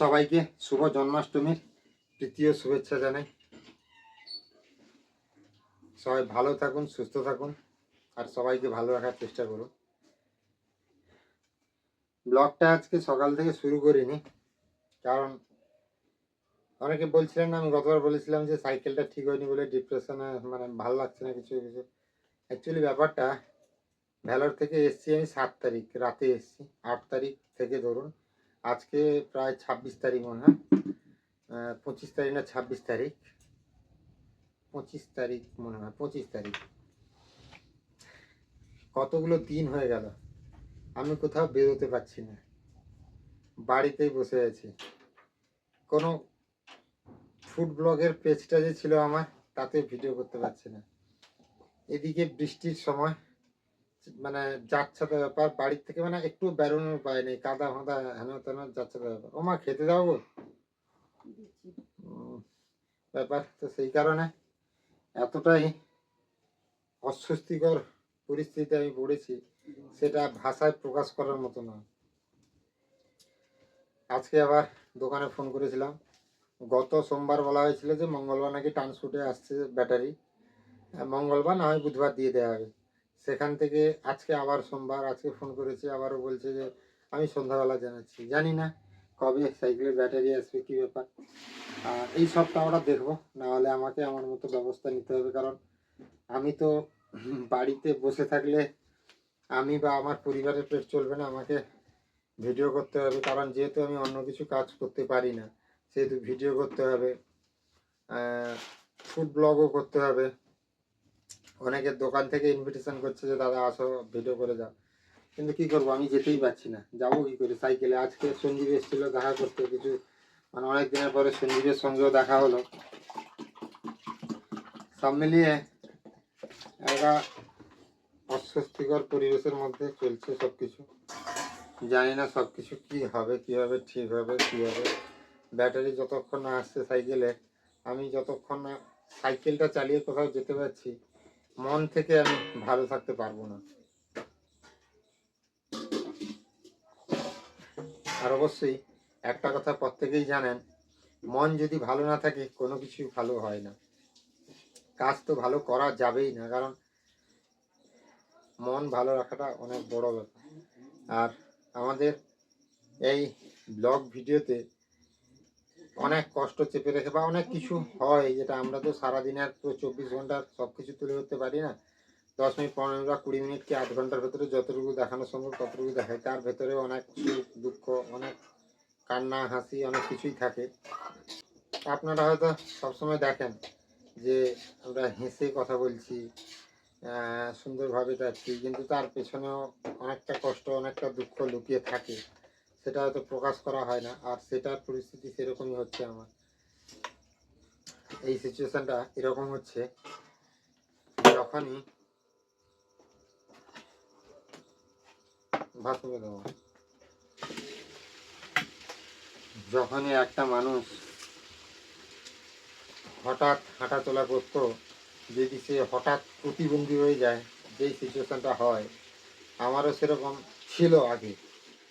সবাইকে শুভ জন্মাষ্টমীর তৃতীয় শুভেচ্ছা জানাই। সবাই ভালো থাকুন, সুস্থ থাকুন, আর সবাইকে ভালো রাখার চেষ্টা করুন। ব্লগটা আজকে সকাল থেকে শুরু করিনি, কারণ অনেকে বলছিলেন আমি গতবার বলেছিলাম যে সাইকেলটা ঠিক হয়নি বলে ডিপ্রেশনে মানে ভালো লাগছে না কিছু কিছু। অ্যাকচুয়ালি ব্যাপারটা ভ্যালোর থেকে এসছি আমি সাত তারিখ, রাতে এসছি, আট তারিখ থেকে ধরুন। আজকে প্রায় ছাব্বিশ তারিখ মনে হয়। পঁচিশ তারিখ না ছাব্বিশ তারিখ। পঁচিশ তারিখ মনে হয়, পঁচিশ তারিখ। কতগুলো দিন হয়ে গেল, আমি কোথাও বেরোতে পারছি না। বাড়িতেই বসে আছি। কোনো ফুড ব্লগের পেজটা যে ছিল আমার, তাতে ভিডিও করতে পারছি না। এদিকে বৃষ্টির সময় মানে যাচ্ছে তো ব্যাপার বাড়ির থেকে মানে একটু বেরোনোর উপায় নেই কাদা ফাদা হেন তেন যাচ্ছে তো ব্যাপার। ও মা খেতে গো ব্যাপার তো সেই কারণে। এতটাই অস্বস্তিকর পরিস্থিতিতে আমি পড়েছি সেটা ভাষায় প্রকাশ করার মতো না আজকে আবার দোকানে ফোন করেছিলাম। গত সোমবার বলা হয়েছিল যে মঙ্গলবার নাকি ট্রান্সপোর্টে আসছে ব্যাটারি। মঙ্গলবার না হয় বুধবার দিয়ে দেওয়া হবে। সেখান থেকে আজকে আবার সোমবার, আজকে ফোন করেছি, আবারও বলছে যে, আমি সন্ধ্যাবেলা জানাচ্ছি। জানি না কবে সাইকেলের ব্যাটারি আসবে, কী ব্যাপার। আর এই সবটা আমরা দেখব না হলে আমাকে আমার মতো ব্যবস্থা নিতে হবে, কারণ আমি তো বাড়িতে বসে থাকলে আমি বা আমার পরিবারের পেট চলবে না, আমাকে ভিডিও করতে হবে, কারণ যেহেতু আমি অন্য কিছু কাজ করতে পারি না, সেহেতু ভিডিও করতে হবে ফুড ব্লগও করতে হবে। অনেকের দোকান থেকে ইনভিটেশন করছে যে, দাদা, আসো ভিডিও করে যাও। কিন্তু কি করব? আমি যেতেই পারছি না। যাব কি করে? সাইকেলে আজকে সঞ্জীব এসেছিল দেখা করতে। কিছু মানে অনেক দিনের পরে সঞ্জীবের সঙ্গেও দেখা হলো। সব মিলিয়ে একটা অস্বস্তিকর পরিবেশের মধ্যে চলছে সব কিছু জানি না সব কিছু কী হবে কীভাবে ঠিক হবে, কী হবে। ব্যাটারি যতক্ষণ না আসছে সাইকেলে, আমি যতক্ষণ না সাইকেলটা চালিয়ে কোথাও যেতে পারছি মন থেকে আমি ভালো থাকতে পারব না। আর অবশ্যই একটা কথা প্রত্যেকেই জানেন, মন যদি ভালো না থাকে, কোনো কিছু ভালো হয় না। কাজ তো ভালো করা যাবেই না, কারণ মন ভালো রাখাটা অনেক বড় ব্যাপার। আর আমাদের এই ব্লগ ভিডিওতে অনেক কষ্ট চেপে রেখে বা অনেক কিছু হয় যেটা আমরা তো সারাদিনের পুরো চব্বিশ ঘণ্টা সব কিছু তুলে ধরতে পারি না। দশ মিনিট, পনেরো বা কুড়ি মিনিট কি আধ ঘণ্টার ভেতরে যতটুকু দেখানো সম্ভব ততটুকু দেখায়। তার ভেতরে অনেক দুঃখ, অনেক কান্না, হাসি, অনেক কিছুই থাকে। আপনারা হয়তো সবসময় দেখেন যে আমরা হেসে কথা বলছি সুন্দরভাবে যাচ্ছি, কিন্তু তার পেছনেও অনেকটা কষ্ট, অনেকটা দুঃখ লুকিয়ে থাকে। সেটা হয়তো প্রকাশ করা হয় না, আর সেটার পরিস্থিতি সেরকমই হচ্ছে আমার। এই সিচুয়েশনটা এরকম হচ্ছে, যখনই যখনই একটা মানুষ হঠাৎ হাঁটা চলা করতো, যদি সে হঠাৎ প্রতিবন্ধী হয়ে যায়, যেই সিচুয়েশনটা হয়, আমারও সেরকম ছিল আগে।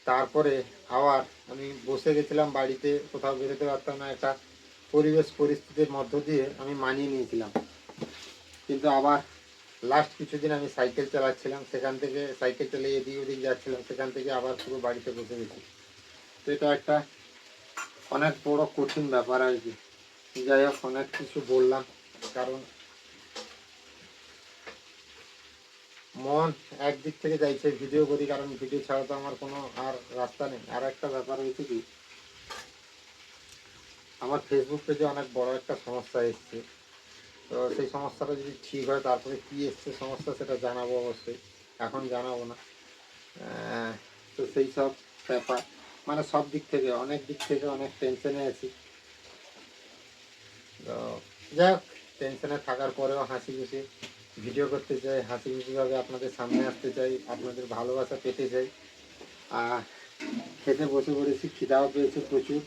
তারপরে আবার আমি বসে গেছিলাম বাড়িতে, কোথাও বেরোতে পারতাম না, একটা পরিবেশ পরিস্থিতির মধ্য দিয়ে আমি মানিয়ে নিয়েছিলাম। কিন্তু আবার লাস্ট কিছুদিন আমি সাইকেল চালাচ্ছিলাম, সেখান থেকে সাইকেল চালিয়ে এদিক ওদিক যাচ্ছিলাম, সেখান থেকে আবার পুরো বাড়িতে বসে গেছি। তো এটা একটা অনেক বড় কঠিন ব্যাপার আর কি। যাই হোক, অনেক কিছু বললাম, কারণ মন একদিক থেকে চাইছে ভিডিও করি, কারণ ভিডিও ছাড়া তো আমার কোনো আর রাস্তা নেই। আর একটা ব্যাপার হয়েছে কি, আমার ফেসবুক পেজে অনেক বড় একটা সমস্যা এসছে। তো সেই সমস্যাটা যদি ঠিক হয়, তারপরে কি এসছে সমস্যা সেটা জানাব অবশ্যই। এখন জানাব না। তো সেই সব ব্যাপার। মানে সব দিক থেকে, অনেক দিক থেকে অনেক টেনশনে আছি। তো যাই হোক টেনশনে থাকার পরেও হাসি খুশি। ভিডিও করতে চাই হাসি খুশিভাবে আপনাদের সামনে আসতে চাই আপনাদের ভালোবাসা পেতে চাই। আর খেতে বসে পড়েছি খিদাও পেয়েছে প্রচুর।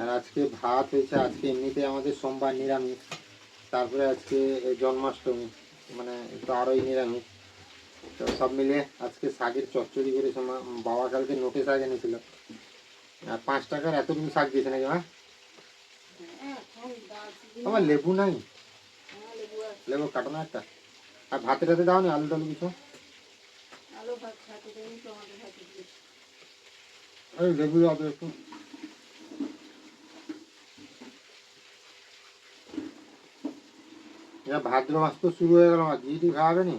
আর আজকে ভাত হয়েছে আজকে এমনিতে আমাদের সোমবার নিরামিষ। তারপরে আজকে জন্মাষ্টমী মানে তো আরোই নিরামিষ। তো সব মিলিয়ে আজকে শাকের চচ্চড়ি করেছে মা বাবা কালকে নোটে শাক এনেছিল। আর পাঁচ টাকার এতটুকু শাক দিয়েছে নাকি মা? হ্যাঁ, আমার লেবু নাই। লেবু কাটো না একটা। আর ভাতে টাতে দাও না আলু টালু কিছু। আলু ভাত টমেটো লেবু হবে একটু। এবার ভাদ্র মাস তো শুরু হয়ে গেল আমার ঘিটি খাওয়াবে নি?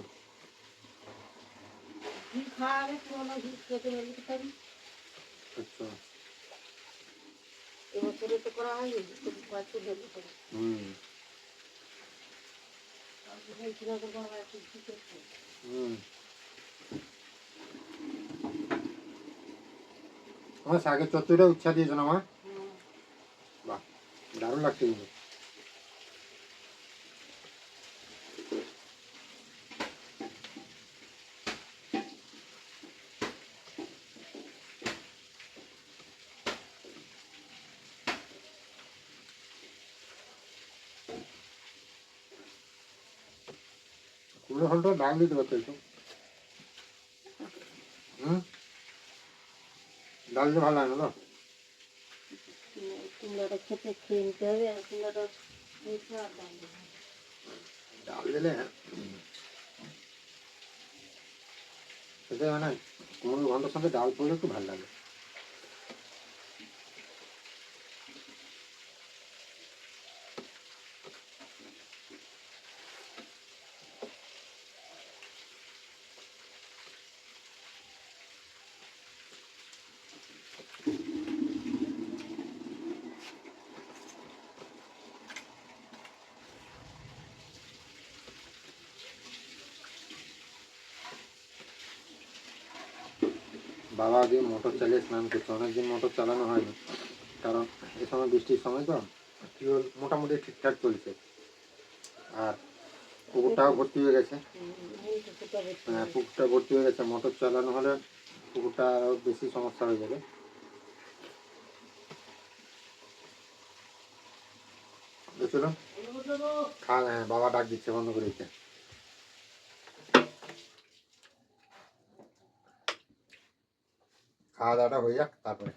ঘি ঘি খেতে পারি আচ্ছা। এবছরে তো করা হয়নি তো তো ঘি হুম। আমার শাকের চত্বরটা উচ্ছা দিয়েছ না মা? বাহ দারুণ লাগছে কিন্তু। কুমড়ো ফলটা ডাল দিতে পারতো একটু হুম? ডাল দিয়ে ভালো লাগে না তো? কুমড়োটা খেতে খেয়ে নিতে হবে আর কুমড়োটা। ডাল দিলে সেটা মানে কুমড়োর গন্ধের সঙ্গে ডাল পড়লে একটু ভালো লাগে। বাবা আগে মোটর চালিয়ে স্নান করছে অনেকদিন মোটর চালানো হয়নি। কারণ এ সময় বৃষ্টির সময় তো টিউবওয়েল মোটামুটি ঠিকঠাক চলছে। আর পুকুরটাও ভর্তি হয়ে গেছে। হ্যাঁ, পুকুরটা ভর্তি হয়ে গেছে। মোটর চালানো হলে পুকুরটা বেশি সমস্যা হয়ে যাবে। চলো খাওয়া হ্যাঁ বাবা ডাক দিচ্ছে বন্ধ করে দিচ্ছে। খাওয়া দাওয়াটা হয়ে যাক তারপরে